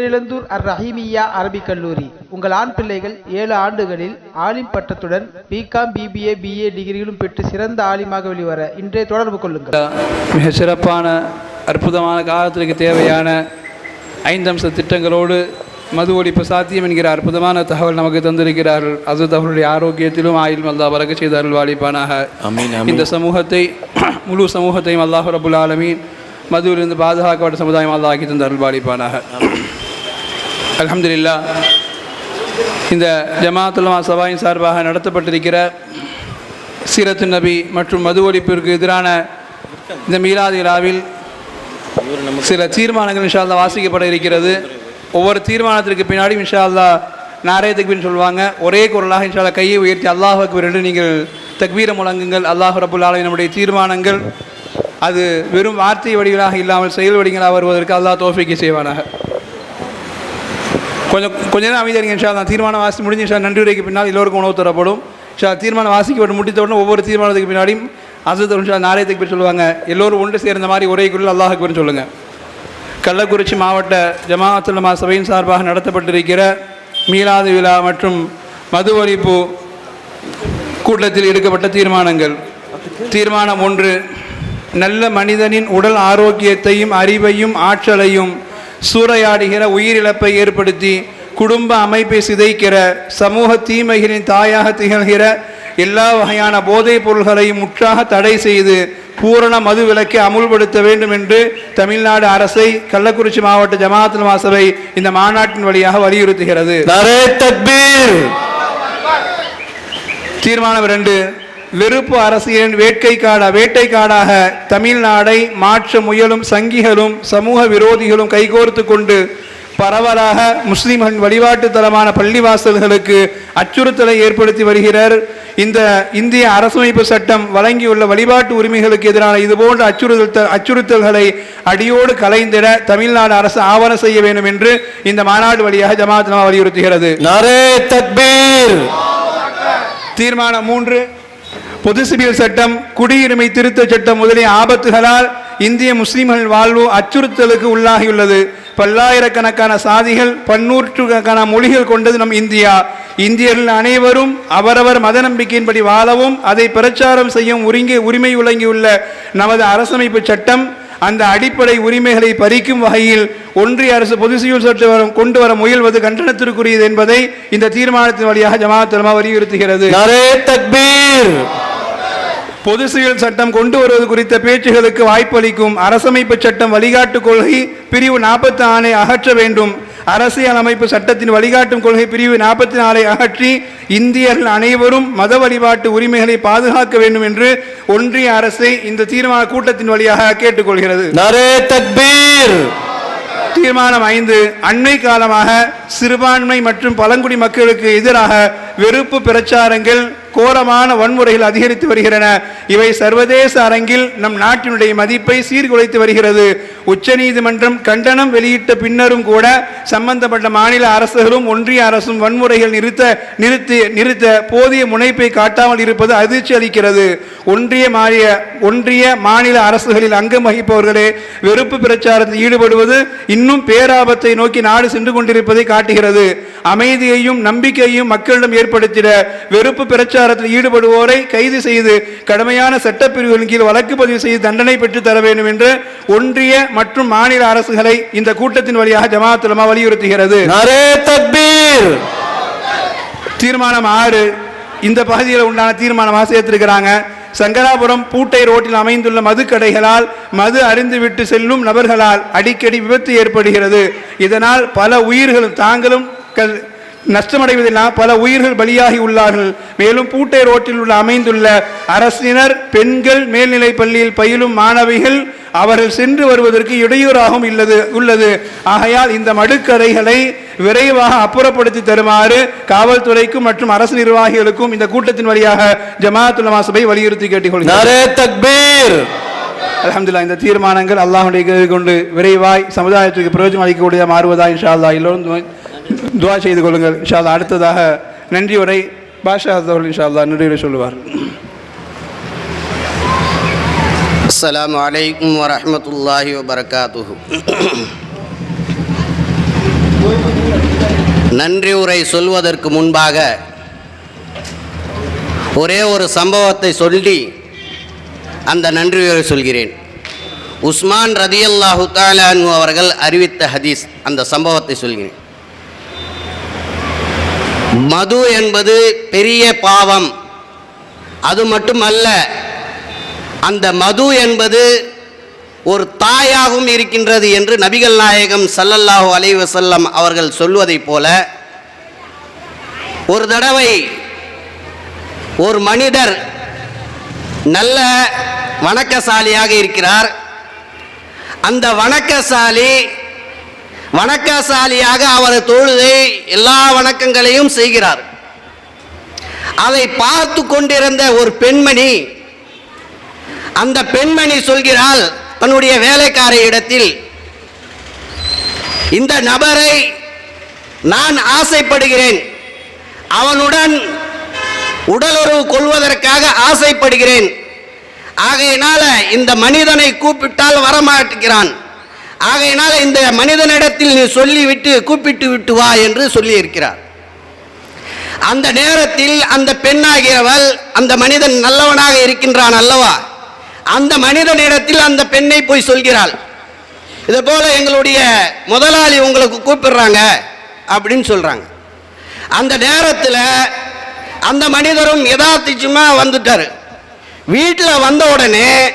பேரிழந்தூர் அர் ரஹீமியா அரபிக் கல்லூரி. உங்கள் ஆண் பிள்ளைகள் ஏழு ஆண்டுகளில் ஆலிம் பட்டத்துடன் பிகாம் பிபிஏ பிஏ டிகிரிகளும் பெற்று சிறந்த ஆலிமாக வெளிவர இன்றே தொடர்பு கொள்ளுங்கள். மிக சிறப்பான அற்புதமான காலத்திற்கு தேவையான ஐந்தம்ச திட்டங்களோடு மது ஒழிப்பு சாத்தியம் என்கிற அற்புதமான தகவல் நமக்கு தந்திருக்கிறார்கள். அது அவர்களுடைய ஆரோக்கியத்திலும் ஆயுள் அல்லா வரக செய்தார்கள் வாலிப்பானாக அமீன் இந்த சமூகத்தை முழு சமூகத்தையும் அல்லாஹ் ரபுல் ஆலமீன் மதுவிலிருந்து பாதுகாக்கப்பட்ட சமுதாயம் அல்லாஹ் ஆக்கி தந்தார்கள் வாலிப்பானாக அலமதுல்லா இந்த ஜமாத்துல்லா சபாயின் சார்பாக நடத்தப்பட்டிருக்கிற சீரத்து நபி மற்றும் மது ஒழிப்பிற்கு எதிரான இந்த மீலாது விழாவில் சில தீர்மானங்கள் இன்ஷா வாசிக்கப்பட இருக்கிறது. ஒவ்வொரு தீர்மானத்திற்கு பின்னாடி இன்ஷா அல்லாஹ் நாரே தக்பீர்னு சொல்லுவாங்க. ஒரே குரலாக இன்ஷா கையை உயர்த்தி அல்லாஹ் அக்பர் என்று நீங்கள் தக்பீர முழங்குங்கள். அல்லாஹ் ரபுல் ஆலயனுடைய நம்முடைய தீர்மானங்கள். அது வெறும் வார்த்தை வடிவிலாக இல்லாமல் செயல் வடிவங்களாக வருவதற்கு அல்லாஹ் தோஃபிக்கு செய்வானாக. கொஞ்சம் கொஞ்ச நேரம் அமைதியாக இருங்க இன்ஷா தீர்மானம் வாசி முடிஞ்சு இன்ஷா நன்றி உரைக்கு பின்னால் எல்லோருக்கும் உணவு தரப்படும். இன்ஷா தீர்மானம் வாசிக்கப்பட்டு முடித்த உடனே ஒவ்வொரு தீர்மானத்துக்கு பின்னாடியும் அசத் இன்ஷா நாளையத்துக்கு பேர் சொல்லுவாங்க. எல்லோரும் ஒன்று சேர்ந்த மாதிரி உரைக்குள்ள அல்லாஹ் அக்பர்னு சொல்லுங்கள் கள்ளக்குறிச்சி மாவட்ட ஜமாஅத்துல்லமா சபையின் சார்பாக நடத்தப்பட்டிருக்கிற மீலாது விழா மற்றும் மது ஒழிப்பு கூட்டத்தில் எடுக்கப்பட்ட தீர்மானங்கள். தீர்மானம் ஒன்று நல்ல மனிதனின் உடல் ஆரோக்கியத்தையும் அறிவையும் ஆற்றலையும் சூறையாடுகிற உயிரிழப்பை ஏற்படுத்தி குடும்ப அமைப்பை சிதைக்கிற சமூக தீமைகளின் தாயாக திகழ்கிற எல்லா வகையான போதைப் பொருள்களையும் முற்றாக தடை செய்து பூரண மது விலக்கை அமுல்படுத்த வேண்டும் என்று தமிழ்நாடு அரசை கள்ளக்குறிச்சி மாவட்ட ஜமாஅத்துல் மாசபை இந்த மாநாட்டின் வழியாக வலியுறுத்துகிறது. தீர்மானம் இரண்டு வெறுப்பு அரசியலின் வேட்கை காடா வேட்டை காடாக தமிழ்நாடை மாற்ற முயலும் சங்கிகளும் சமூக விரோதிகளும் கைகோர்த்து கொண்டு பரவலாக முஸ்லிம்களின் வழிபாட்டு தலமான பள்ளிவாசல்களுக்கு அச்சுறுத்தலை ஏற்படுத்தி வருகிறார். இந்த இந்திய அரசமைப்பு சட்டம் வழங்கியுள்ள வழிபாட்டு உரிமைகளுக்கு எதிரான இதுபோன்ற அச்சுறுத்தல் அச்சுறுத்தல்களை அடியோடு கலைந்திட தமிழ்நாடு அரசு ஆவணம் செய்ய வேண்டும் என்று இந்த மாநாடு வழியாக ஜமாத்மா வலியுறுத்துகிறது. தீர்மானம் மூன்று பொது சிவில் சட்டம் குடியுரிமை திருத்தச் சட்டம் முதலிய ஆபத்துகளால் இந்திய முஸ்லிம்கள் வாழ்வு அச்சுறுத்தலுக்கு உள்ளாகியுள்ளது. பல்லாயிரக்கணக்கான சாதிகள் பன்னூற்றுக்கணக்கான மொழிகள் கொண்டது நம் இந்தியா. இந்தியர்கள் அனைவரும் அவரவர் மத நம்பிக்கையின்படி வாழவும் அதை பிரச்சாரம் செய்யும் உரிங்கி உரிமை உலங்கியுள்ள நமது அரசமைப்பு சட்டம் அந்த அடிப்படை உரிமைகளை பறிக்கும் வகையில் ஒன்றிய அரசு பொது சிவில் சட்டம் கொண்டு வர முயல்வது கண்டனத்திற்குரியது என்பதை இந்த தீர்மானத்தின் வழியாக ஜமாத் வலியுறுத்துகிறது. தக்பீர்! பொது சிவில் சட்டம் கொண்டு வருவது குறித்த பேச்சுகளுக்கு வாய்ப்பளிக்கும் அரசமைப்பு சட்டம் வழிகாட்டு கொள்கை பிரிவு நாற்பத்தி நாலை அகற்ற வேண்டும். அரசியல் அமைப்பு சட்டத்தின் வழிகாட்டும் கொள்கை பிரிவு நாற்பத்தி நாலை அகற்றி இந்தியர்கள் அனைவரும் மத வழிபாட்டு உரிமைகளை பாதுகாக்க வேண்டும் என்று ஒன்றிய அரசை இந்த தீர்மான கூட்டத்தின் வழியாக கேட்டுக்கொள்கிறது தீர்மானம் ஐந்து அண்மை காலமாக சிறுபான்மை மற்றும் பழங்குடி மக்களுக்கு எதிராக வெறுப்பு பிரச்சாரங்கள் கோரமான வன்முறைகள் அதிகரித்து வருகின்றன இவை சர்வதேச அரங்கில் நம் நாட்டினுடைய மதிப்பை சீர்குலைத்து வருகிறது. உச்சநீதிமன்றம் கண்டனம் வெளியிட்ட பின்னரும் கூட சம்பந்தப்பட்ட மாநில அரசுகளும் ஒன்றிய அரசும் வன்முறைகள் நிறுத்த நிறுத்தி நிறுத்த போதிய முனைப்பை காட்டாமல் இருப்பது அதிர்ச்சி அளிக்கிறது. ஒன்றிய மாநில ஒன்றிய மாநில அரசுகளில் அங்கம் வகிப்பவர்களே வெறுப்பு பிரச்சாரத்தில் ஈடுபடுவது இன்னும் பேராபத்தை நோக்கி நாடு சென்று கொண்டிருப்பதை காட்டுகிறது. அமைதியையும் நம்பிக்கையையும் மக்களிடம் ஏற்படுத்திட வெறுப்பு பிரச்சாரத்தில் ஈடுபடுவோரை கைது செய்து கடுமையான சட்டப்பிரிவுகளின் கீழ் வழக்கு பதிவு செய்து தண்டனை பெற்று தர வேண்டும் என்று ஒன்றிய மற்றும் மாநில அரசுகளை இந்த கூட்டத்தின் வழியாக ஜமாத் உலமா வலியுறுத்துகிறது. தீர்மானம் ஆறு. இந்த பகுதியில் உண்டான தீர்மானமாக சேர்த்திருக்கிறாங்க சங்கராபுரம் பூட்டை ரோட்டில் அமைந்துள்ள மதுக்கடைகளால் மது அருந்துவிட்டு செல்லும் நபர்களால் அடிக்கடி விபத்து ஏற்படுகிறது. இதனால் பல உயிர்களும் தாங்களும் நஷ்டமடைவதினால் பல உயிர்கள் பலியாகி உள்ளார்கள். மேலும் பூட்டை ரோட்டில் உள்ள அமைந்துள்ள அரசினர் பெண்கள் மேல்நிலைப் பள்ளியில் பயிலும் மாணவிகள் அவர்கள் சென்று வருவதற்கு இடையூறாகவும் இல்லது உள்ளது. ஆகையால் இந்த மடுக்கரைகளை விரைவாக அப்புறப்படுத்தி தருமாறு காவல்துறைக்கும் மற்றும் அரசு நிர்வாகிகளுக்கும் இந்த கூட்டத்தின் வழியாக ஜமாத்துல்லமா சபை வலியுறுத்தி தக்பீர். அல்ஹம்துலில்லாஹ் இந்த தீர்மானங்கள் அல்லாஹ்வுடைய கிருபை கொண்டு விரைவாய் சமுதாயத்துக்கு பிரயோஜனம் அளிக்கக்கூடிய மாறுவதா? இன்ஷா அல்லாஹ் எல்லோரும் துவா செய்து கொள்ளுங்கள். இன்ஷால்லா அடுத்ததாக நன்றி உரை. பாஷா அவர்கள் இன்ஷால்லா நன்றியுரை சொல்லுவார். அஸ்லாம் வலைக்கம் வரமத்துல்லாஹி வபரகாத்து நன்றி உரை சொல்வதற்கு முன்பாக ஒரே ஒரு சம்பவத்தை சொல்லி அந்த நன்றி உரை சொல்கிறேன். உஸ்மான் ரதியல்லாஹு தாலானு அவர்கள் அறிவித்த ஹதீஸ் அந்த சம்பவத்தை சொல்கிறேன். மது என்பது பெரிய பாவம். அது மட்டுமல்ல அந்த மது என்பது ஒரு தாயாகவும் இருக்கின்றது என்று நபிகள் நாயகம் சல்லல்லாஹு அலைஹி வஸல்லம் அவர்கள் சொல்வதைப் போல ஒரு தடவை ஒரு மனிதர் நல்ல வணக்கசாலியாக இருக்கிறார். அந்த வணக்கசாலி வணக்கசாலியாக அவர் தொழுதை எல்லா வணக்கங்களையும் செய்கிறார். அதை பார்த்து கொண்டிருந்த ஒரு பெண்மணி அந்த பெண்மணி சொல்கிறாள் தன்னுடைய வேலைக்கார இடத்தில் இந்த நபரை நான் ஆசைப்படுகிறேன். அவனுடன் உடலுறவு கொள்வதற்காக ஆசைப்படுகிறேன். ஆகையினால இந்த மனிதனை கூப்பிட்டால் வரமாட்டேங்கிறான் ஆகையினால் இந்த மனிதனிடத்தில் நீ சொல்லிவிட்டு கூப்பிட்டு விட்டு வா என்று சொல்லியிருக்கிறார். அந்த நேரத்தில் அந்த பெண்ணாகிறவள் அந்த மனிதன் நல்லவனாக இருக்கின்றான் அல்லவா? அந்த மனிதனிடத்தில் அந்த பெண்ணை போய் சொல்கிறாள். இது போல எங்களுடைய முதலாளி உங்களுக்கு கூப்பிடுறாங்க அப்படின்னு சொல்றாங்க. அந்த நேரத்தில் அந்த மனிதரும் யதார்த்திச்சுமா வந்துட்டாரு. வீட்டில் வந்த உடனே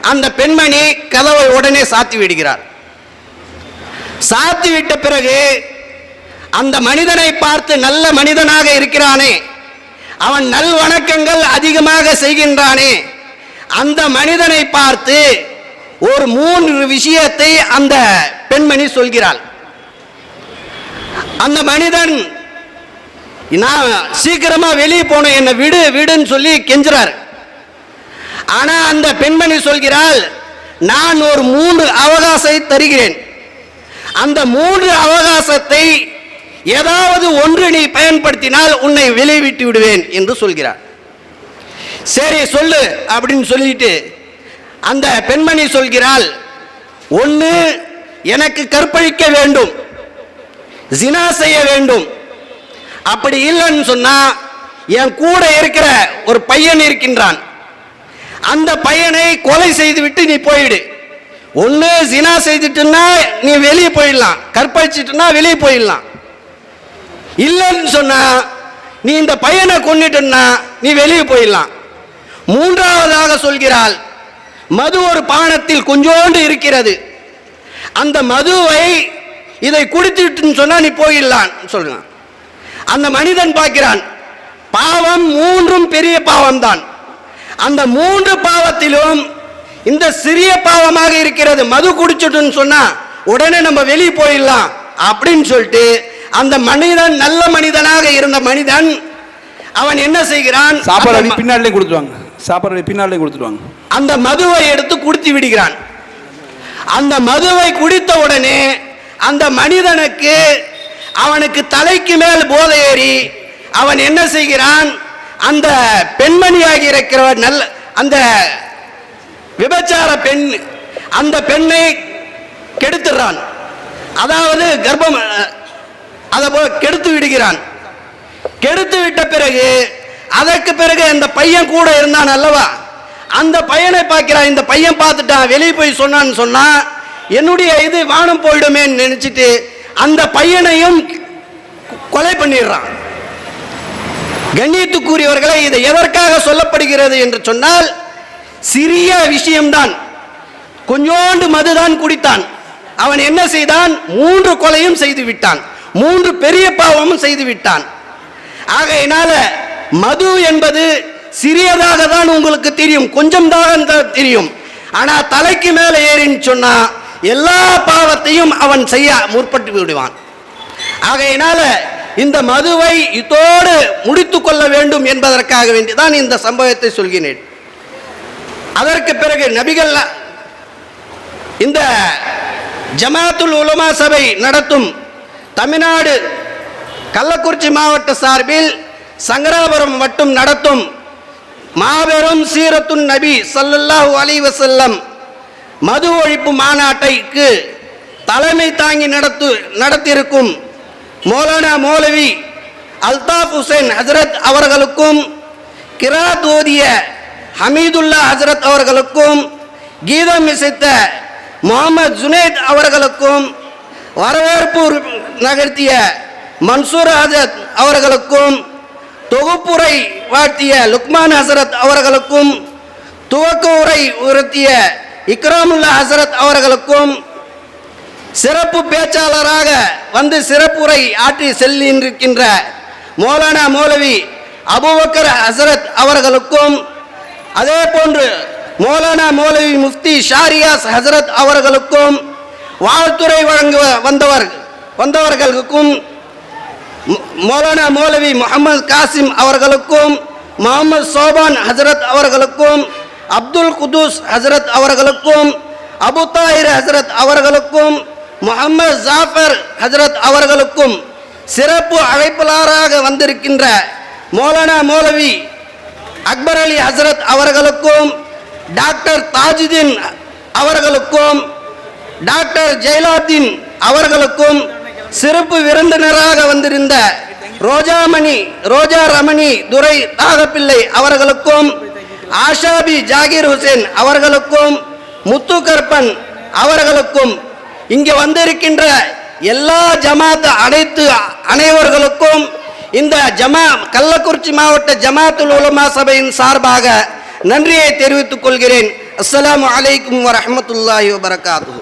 அந்த பெண்மணி கதவை உடனே சாத்தி விடுகிறார். சாத்தி விட்ட பிறகு அந்த மனிதனை பார்த்து நல்ல மனிதனாக இருக்கிறானே. அவன் நல் வணக்கங்கள் அதிகமாக செய்கின்றானே. அந்த மனிதனை பார்த்து ஒரு மூன்று விஷயத்தை அந்த பெண்மணி சொல்கிறாள். அந்த மனிதன் நான் சீக்கிரமா வெளியே போனேன் என்னை விடு விடுன்னு சொல்லி கெஞ்சுறார். ஆனா அந்த பெண்மணி சொல்கிறாள் நான் ஒரு மூன்று அவகாசத்தை தருகிறேன். அந்த மூன்று அவகாசத்தை ஏதாவது ஒன்று நீ பயன்படுத்தினால் உன்னை விளைவிட்டு விட்டு விடுவேன் என்று சொல்கிறார். சரி சொல்லு அப்படின்னு சொல்லிட்டு அந்த பெண்மணி சொல்கிறாள் ஒன்று எனக்கு கற்பழிக்க வேண்டும் ஜினா செய்ய வேண்டும். அப்படி இல்லைன்னு சொன்னா என் கூட இருக்கிற ஒரு பையன் இருக்கின்றான். அந்த பையனை கொலை செய்துவிட்டு நீ போயிடு. ஒன்று ஜினா செய்துட்டுன்னா நீ வெளியே போயிடலாம். கற்பழிச்சிட்டுனா வெளியே போயிடலாம். இல்லைன்னு சொன்னா நீ இந்த பையனை கொன்னிட்டுன்னா நீ வெளியே போயிடலாம். மூன்றாவதாக சொல்கிறாள் மது ஒரு பானத்தில் கொஞ்சோண்டு இருக்கிறது. அந்த மதுவை இதை குடித்துட்டுன்னு சொன்னா நீ போயிடலாம் சொல்றான். அந்த மனிதன் பார்க்கிறான் பாவம் மூன்றும் பெரிய பாவம்தான். அந்த மூன்று பாவத்திலும் இந்த சிறிய பாவமாக இருக்கிறது மது குடிச்சுட்டுன்னு சொன்னா உடனே நம்ம வெளியே போயிடலாம் அப்படின்னு சொல்லிட்டு அந்த மனிதன் நல்ல மனிதனாக இருந்த மனிதன் அவன் என்ன செய்கிறான்? சாப்பாடு பின்னாலே கொடுத்துருவாங்க. சாப்பாடு பின்னாலே கொடுத்துருவாங்க. அந்த மதுவை எடுத்து குடித்து விடுகிறான். அந்த மதுவை குடித்த உடனே அந்த மனிதனுக்கு அவனுக்கு தலைக்கு மேல் போதை ஏறி அவன் என்ன செய்கிறான்? அந்த பெண்மணியாகி இருக்கிறவர் நல்ல அந்த விபச்சார பெண் அந்த பெண்ணை கெடுத்துறான். அதாவது கர்ப்பம் அதை போ- கெடுத்து விடுகிறான். கெடுத்து விட்ட பிறகு அதற்கு பிறகு அந்த பையன் கூட இருந்தான் அல்லவா? அந்த பையனை பார்க்கிறான். இந்த பையன் பார்த்துட்டான் வெளியே போய் சொன்னான்னு சொன்னா என்னுடைய இது வானம் போயிடுமேன்னு நினைச்சிட்டு அந்த பையனையும் கொலை பண்ணிடுறான். கண்ணியத்துக்குரியவர்களை இது எதற்காக சொல்லப்படுகிறது என்று சொன்னால் சிறிய விஷயம்தான். கொஞ்சோண்டு மதுதான் குடித்தான். அவன் என்ன செய்தான்? மூன்று கொலையும் செய்து விட்டான். மூன்று பெரிய பாவமும் செய்து விட்டான். ஆகையினால மது என்பது சிறியதாக தான் உங்களுக்கு தெரியும். கொஞ்சம் தான் தெரியும். ஆனா தலைக்கு மேலே ஏறின்னு சொன்னா எல்லா பாவத்தையும் அவன் செய்ய முற்பட்டு விடுவான். ஆகையினால இந்த மதுவை இதோடு முடித்து கொள்ள வேண்டும் என்பதற்காக வேண்டிதான் இந்த சம்பவத்தை சொல்கிறேன். அதற்கு பிறகு நபிகள் இந்த ஜமாத்துல் உலமா சபை நடத்தும் தமிழ்நாடு கள்ளக்குறிச்சி மாவட்ட சார்பில் சங்கராபுரம் மட்டும் நடத்தும் மாபெரும் சீரத்துன் நபி சல்லல்லாஹு அலைஹி வஸல்லம் மது ஒழிப்பு மாநாட்டைக்கு தலைமை தாங்கி நடத்து நடத்தியிருக்கும் மௌலானா மௌலவி அல்தாப் ஹுசைன் ஹசரத் அவர்களுக்கும் கிராத் ஓதிய ஹமீதுல்லா ஹசரத் அவர்களுக்கும் கீதம் இசைத்த முகமது ஜுனேத் அவர்களுக்கும் வரவேற்பு நகர்த்திய மன்சூர் ஹஜரத் அவர்களுக்கும் தொகுப்புரை வாழ்த்திய லுக்மான் ஹசரத் அவர்களுக்கும் துவக்க உரை உறுத்திய இக்ராமுல்லா ஹசரத் அவர்களுக்கும் சிறப்பு பேச்சாளராக வந்து சிறப்புரை ஆற்றி செல்லின்றிருக்கின்ற மௌலானா மௌலவி அபுபக்கர் ஹசரத் அவர்களுக்கும் அதே போன்று மௌலானா மௌலவி முஃப்தி ஷாரியாஸ் ஹசரத் அவர்களுக்கும் வாழ்த்துறை வழங்க வந்தவர் வந்தவர்களுக்கும் மு- மௌலானா மௌலவி முகமது காசிம் அவர்களுக்கும் முகமது சோபான் ஹசரத் அவர்களுக்கும் அப்துல் குதூஸ் ஹசரத் அவர்களுக்கும் அபு தாயிர் ஹசரத் அவர்களுக்கும் முகமது ஜாஃபர் ஹசரத் அவர்களுக்கும் சிறப்பு அழைப்பாளராக வந்திருக்கின்ற மௌலானா மௌலவி அக்பர் அலி ஹசரத் அவர்களுக்கும் டாக்டர் தாஜுதீன் அவர்களுக்கும் டாக்டர் ஜெயலாதீன் அவர்களுக்கும் சிறப்பு விருந்தினராக வந்திருந்த ரோஜாமணி ரோஜா ரமணி துரை தாகப்பிள்ளை அவர்களுக்கும் ஆஷாபி ஜாகிர் ஹுசேன் அவர்களுக்கும் முத்து முத்துகற்பன் அவர்களுக்கும் இங்கே வந்திருக்கின்ற எல்லா ஜமாத் அனைத்து அனைவர்களுக்கும் இந்த ஜமா கள்ளக்குறிச்சி மாவட்ட ஜமாத்துல் உலமா சபையின் சார்பாக நன்றியை தெரிவித்துக் கொள்கிறேன். அஸ்லாம் வலைக்கம் வரமத்துல்லாஹி வரகாத்து